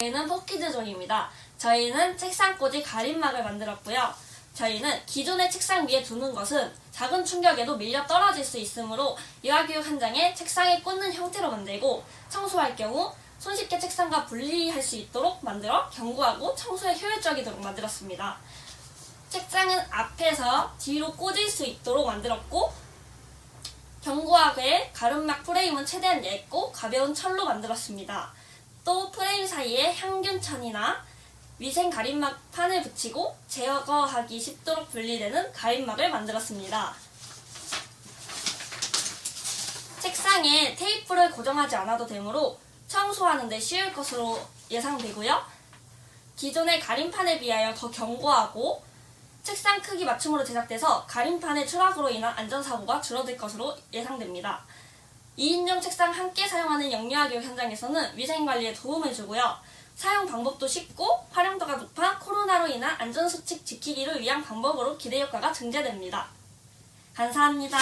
저희는 포키즈존입니다. 저희는 책상 꽂이 가림막을 만들었고요. 저희는 기존의 책상 위에 두는 것은 작은 충격에도 밀려 떨어질 수 있으므로 유아교육 현장에 책상에 꽂는 형태로 만들고 청소할 경우 손쉽게 책상과 분리할 수 있도록 만들어 견고하고 청소에 효율적이도록 만들었습니다. 책상은 앞에서 뒤로 꽂을 수 있도록 만들었고 견고하게 가름막 프레임은 최대한 얇고 가벼운 철로 만들었습니다. 또 프레임 사이에 향균천이나 위생 가림막 판을 붙이고 제거하기 쉽도록 분리되는 가림막을 만들었습니다. 책상에 테이프를 고정하지 않아도 되므로 청소하는 데 쉬울 것으로 예상되고요. 기존의 가림판에 비하여 더 견고하고 책상 크기 맞춤으로 제작돼서 가림판의 추락으로 인한 안전사고가 줄어들 것으로 예상됩니다. 2인용 책상 함께 사용하는 영유아 교육 현장에서는 위생관리에 도움을 주고요. 사용 방법도 쉽고 활용도가 높아 코로나로 인한 안전수칙 지키기를 위한 방법으로 기대 효과가 증대됩니다. 감사합니다.